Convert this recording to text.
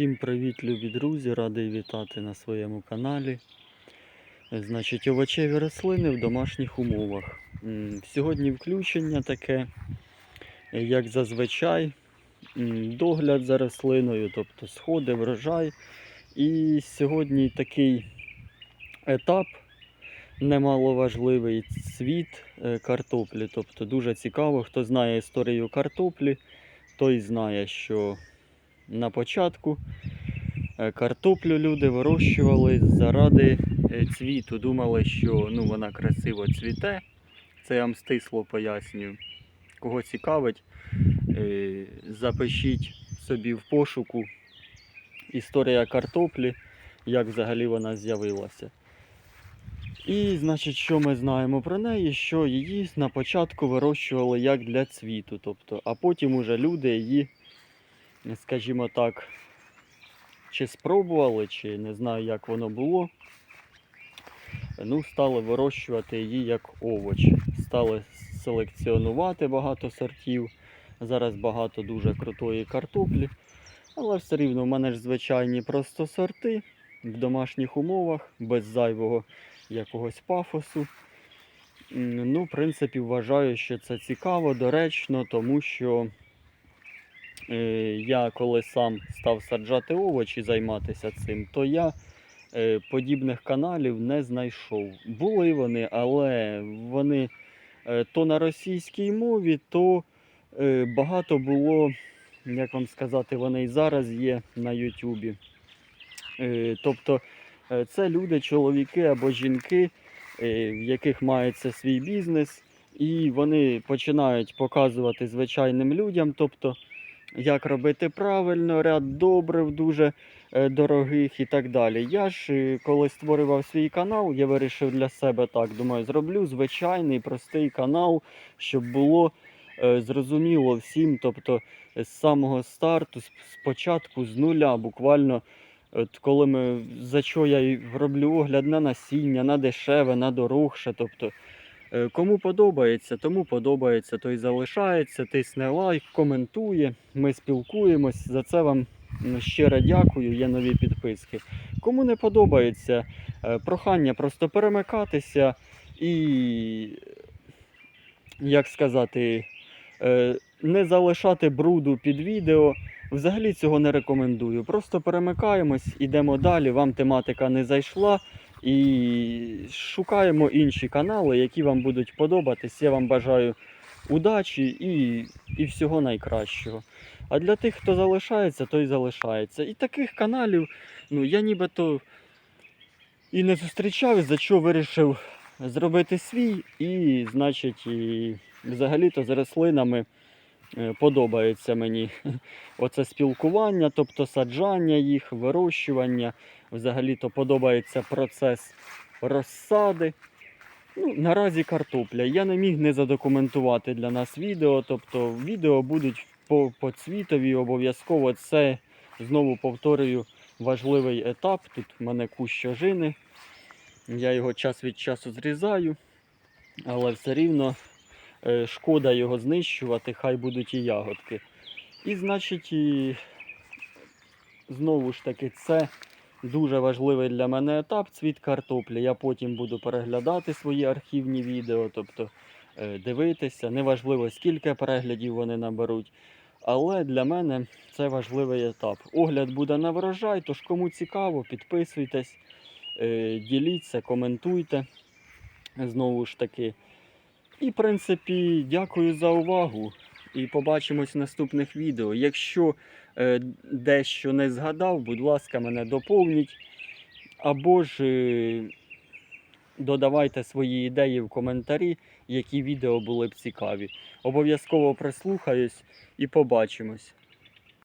Всім привіт, любі друзі! Радий вітати на своєму каналі. Е, Значить, овочеві рослини в домашніх умовах. Сьогодні включення таке, е, як зазвичай, догляд за рослиною, тобто сходи, врожай. І сьогодні такий етап немаловажливий цвіт е, картоплі. Тобто дуже цікаво, хто знає історію картоплі, той знає, що на початку е, картоплю люди вирощували заради е, цвіту. Думали, що ну, вона красиво цвіте. Це я вам стисло пояснюю. Кого цікавить, е, запишіть собі в пошуку історія картоплі, як взагалі вона з'явилася. І, значить, що ми знаємо про неї, що її на початку вирощували як для цвіту, тобто, а потім уже люди її скажімо так, чи спробували, чи не знаю, як воно було. Ну, стали вирощувати її як овоч. Стали селекціонувати багато сортів. Зараз багато дуже крутої картоплі. Але все рівно в мене ж звичайні просто сорти в домашніх умовах, без зайвого якогось пафосу. Ну, в принципі, вважаю, що це цікаво, доречно, тому що я коли сам став саджати овочі, займатися цим, то я е, подібних каналів не знайшов. Були вони, але вони е, то на російській мові, то е, багато було, як вам сказати, вони і зараз є на Ютубі. Е, Тобто е, це люди, чоловіки або жінки, е, в яких мається свій бізнес, і вони починають показувати звичайним людям. тобто як робити правильно, ряд добрив дуже е, дорогих і так далі. Я ж е, коли створював свій канал, я вирішив для себе так. Думаю, зроблю звичайний простий канал, щоб було е, зрозуміло всім. Тобто з самого старту, спочатку, з нуля, буквально. От коли ми за що я роблю огляд на насіння, на дешеве, на дорогше. Тобто, кому подобається, тому подобається, той залишається, тисне лайк, коментує. Ми спілкуємось. За це вам щиро дякую. Є нові підписки. Кому не подобається, е, прохання просто перемикатися і, як сказати, е, не залишати бруду під відео. Взагалі цього не рекомендую. Просто перемикаємось, ідемо далі. Вам тематика не зайшла. І шукаємо інші канали, які вам будуть подобатись. Я вам бажаю удачі і, і всього найкращого. А для тих, хто залишається, той залишається. І таких каналів, ну я нібито і не зустрічав, за що вирішив зробити свій. І, значить, і взагалі-то з рослинами подобається мені оце спілкування, тобто саджання їх, вирощування. Взагалі-то подобається процес розсади. Ну, наразі картопля. Я не міг не задокументувати для нас відео. Тобто відео будуть по, цвітові обов'язково. Це знову повторюю важливий етап. Тут в мене кущ ожини. Я його час від часу зрізаю, але все рівно е, шкода його знищувати, хай будуть і ягодки. І значить, і, знову ж таки, це дуже важливий для мене етап цвіт картоплі. Я потім буду переглядати свої архівні відео, тобто е, дивитися. Неважливо, скільки переглядів вони наберуть. Але для мене це важливий етап. Огляд буде на врожай, тож кому цікаво, підписуйтесь, е, діліться, коментуйте. Знову ж таки. І, в принципі, дякую за увагу. І побачимось в наступних відео. Якщо е, дещо не згадав, будь ласка, мене доповніть. Або ж е, додавайте свої ідеї в коментарі, які відео були б цікаві. Обов'язково прислухаюсь і побачимось.